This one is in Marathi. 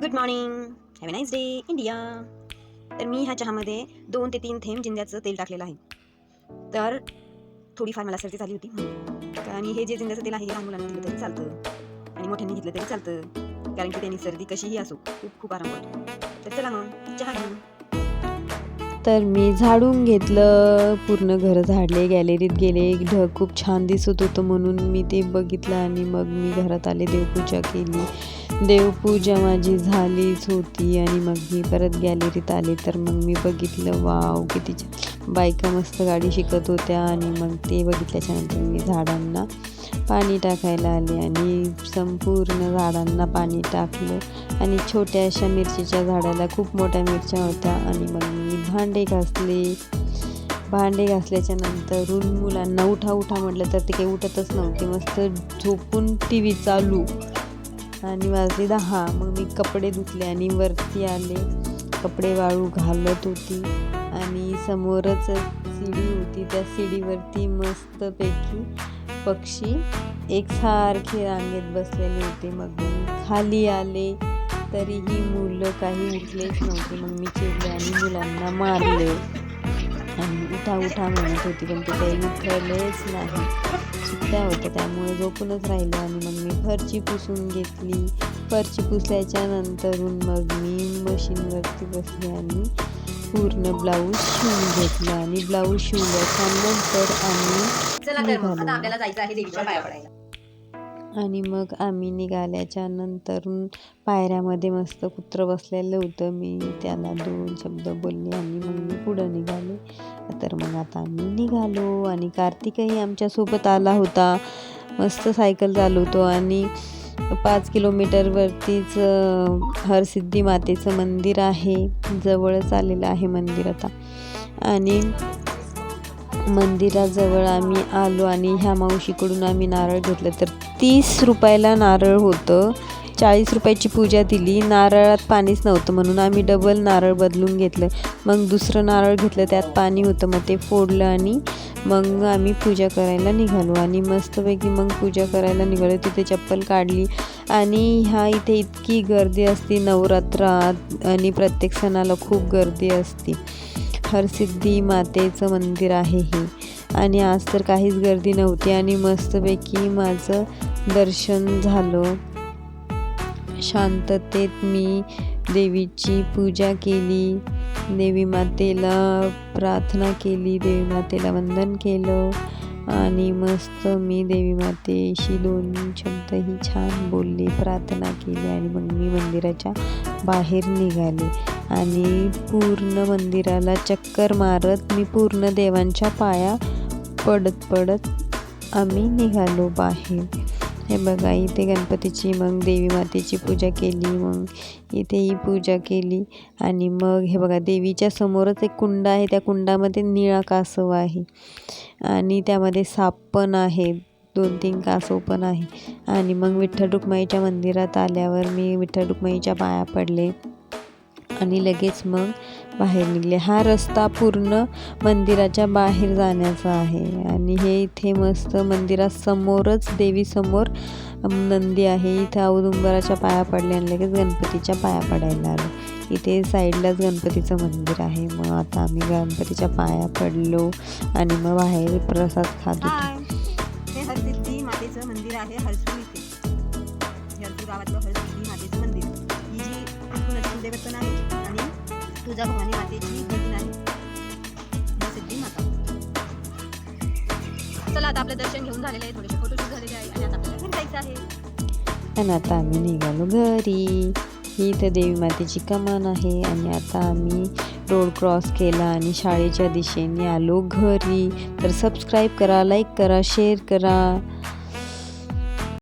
Good morning have nice day India तर मी ह्या चहामध्ये दोन ते तीन थेंब जिंज्याचं तेल टाकलेलं आहे. तर थोडीफार मला सर्दी झाली होती. आणि हे जे जिंज्याचं तेल आहे हे लहान मुलांना घेतलं तरी चालतं. आणि मोठ्यांनी घेतलं तरी चालतं. कारण की त्यांनी सर्दी कशीही असो खूप खूप आराम वाटतो तर चला मग चहा घेऊन. तर मी झाडून घेतलं. पूर्ण घर झाडले गॅलरीत गेले. ढग खूप छान दिसत होतं म्हणून मी ते बघितलं आणि मग मी घरात आले देवपूजा केली. देवपूजा माझी झालीच होती आणि मग मी परत गॅलरीत आले. तर मग मी बघितलं वाव किती छान. बायका मस्त गाडी शिकत होत्या आणि मग ते बघितल्याच्यानंतर मी झाडांना पाणी टाकायला आले आणि संपूर्ण झाडांना पाणी टाकलं. आणि छोट्या अशा मिरचीच्या झाडाला खूप मोठ्या मिरच्या होत्या आणि मग मी भांडे घासले. भांडे घासल्याच्या नंतरून मुलांना उठा उठा म्हटलं तर ते काही उठतच नव्हते. मस्त झोपून टी व्ही चालू. आणि वाजले दहा. मग मी कपडे धुतले आणि वरती आले. कपडे वाळू घालत होती आणि समोरच सीडी होती. त्या सीडीवरती मस्तपैकी पक्षी एकसारखे रांगेत बसलेले होते. मग मी खाली आले. तरीही मुलं काही उठलेच नव्हते. मग मी चिडले आणि मुलांना मारले. आणि उठा उठा म्हणत होती पण ते काही उठलेच नाही. सुट्ट्या होत्या त्यामुळे झोपूनच राहिलं आणि मग मी फरची पुसून घेतली. फरची पुसल्याच्या नंतरून मग मी मशीनवरती बसले आणि पूर्ण ब्लाऊज शिवून घेतला. आणि ब्लाऊज शिवल्याच्या नंतर आम्ही आपल्याला जायचं आहे देवीच्या पाया पडायला. आणि मग आम्ही निघाल्याच्या नंतर पायऱ्यामध्ये मस्त कुत्रं बसलेलं होतं. मी त्याला दोन शब्द बोलले आणि मग मी पुढं निघाले. तर मग आता आम्ही निघालो आणि कार्तिकही आमच्यासोबत आला होता. मस्त सायकल चालवतो आणि पाच किलोमीटरवरतीच हरसिद्धी मातेचं मंदिर आहे. जवळच आलेलं आहे मंदिर आता. आणि मंदिराजवळ आम्ही आलो आणि ह्या मावशीकडून आम्ही नारळ घेतलं. तर तीस रुपयाला नारळ होतं. चाळीस रुपयाची पूजा दिली. नारळात पाणीच नव्हतं म्हणून आम्ही डबल नारळ बदलून घेतलं. मग दुसरं नारळ घेतलं. त्यात पाणी होतं. मग ते फोडलं आणि मग आम्ही पूजा करायला निघालो आणि मस्तपैकी मग पूजा करायला निघालो. तिथे चप्पल काढली आणि ह्या इथे इतकी गर्दी असते. नवरात्रात आणि प्रत्येक सणाला खूप गर्दी असते. हरसिद्धी मातेचं मंदिर आहे हे. आणि आज तर काहीच गर्दी नव्हती आणि मस्तपैकी माझं दर्शन झालं. शांततेत मी देवीची पूजा केली. देवी मातेला प्रार्थना केली देवी मातेला वंदन केलं. आणि मस्त मी देवी मातेशी दोन शब्दही छान बोलले प्रार्थना केली आणि मग मी मंदिराच्या बाहेर निघाले. आणि पूर्ण मंदिराला चक्कर मारत मी पूर्ण देवांच्या पाया पडत पडत आम्ही निघालो बाहेर. हे बघा इथे गणपतीची मग देवी मातेची पूजा केली मग इथेही पूजा केली आणि मग हे बघा देवीच्या समोरच एक कुंड आहे त्या कुंडामध्ये निळा कासव आहे आणि त्यामध्ये साप पण आहे दोन तीन कासव पण आहे. आणि मग विठ्ठल रुक्माईच्या मंदिरात आल्यावर मी विठ्ठल रुक्माईच्या पाया पडले. आणि लगेच मग बाहेर निघले. हा रस्ता पूर्ण मंदिराच्या बाहेर जाण्याचा आहे. आणि हे इथे मस्त मंदिरासमोरच देवीसमोर नंदी आहे. इथं औदुंबराच्या पाया पडले आणि लगेच गणपतीच्या पाया पडायला आलो इथे साईडलाच गणपतीचं मंदिर आहे. मग आता आम्ही गणपतीच्या पाया पडलो आणि मग बाहेर प्रसाद खात होतो. हे हरसिद्धी मातेचं मंदिर आहे हरसूळ इथे. हे गावातलं हरसिद्धी मातेचं मंदिर. कुलदेवी कुलदेवतन आहे आणि तुळजा भवानी मातेची बहीण आहे सिद्धी माता. चला आता आपलं दर्शन घेऊन झालेलं आहे थोडेसे फोटोशूट झालेले आहे आणि आता आपल्याला घरी जायचं आहे. आणि आता आम्ही निघालो घरी. ही इथं देवी मातेची कमान आहे आणि आता आम्ही रोड क्रॉस केला आणि शाळेच्या दिशेने आलो घरी. तर सबस्क्राईब करा लाईक करा शेअर करा.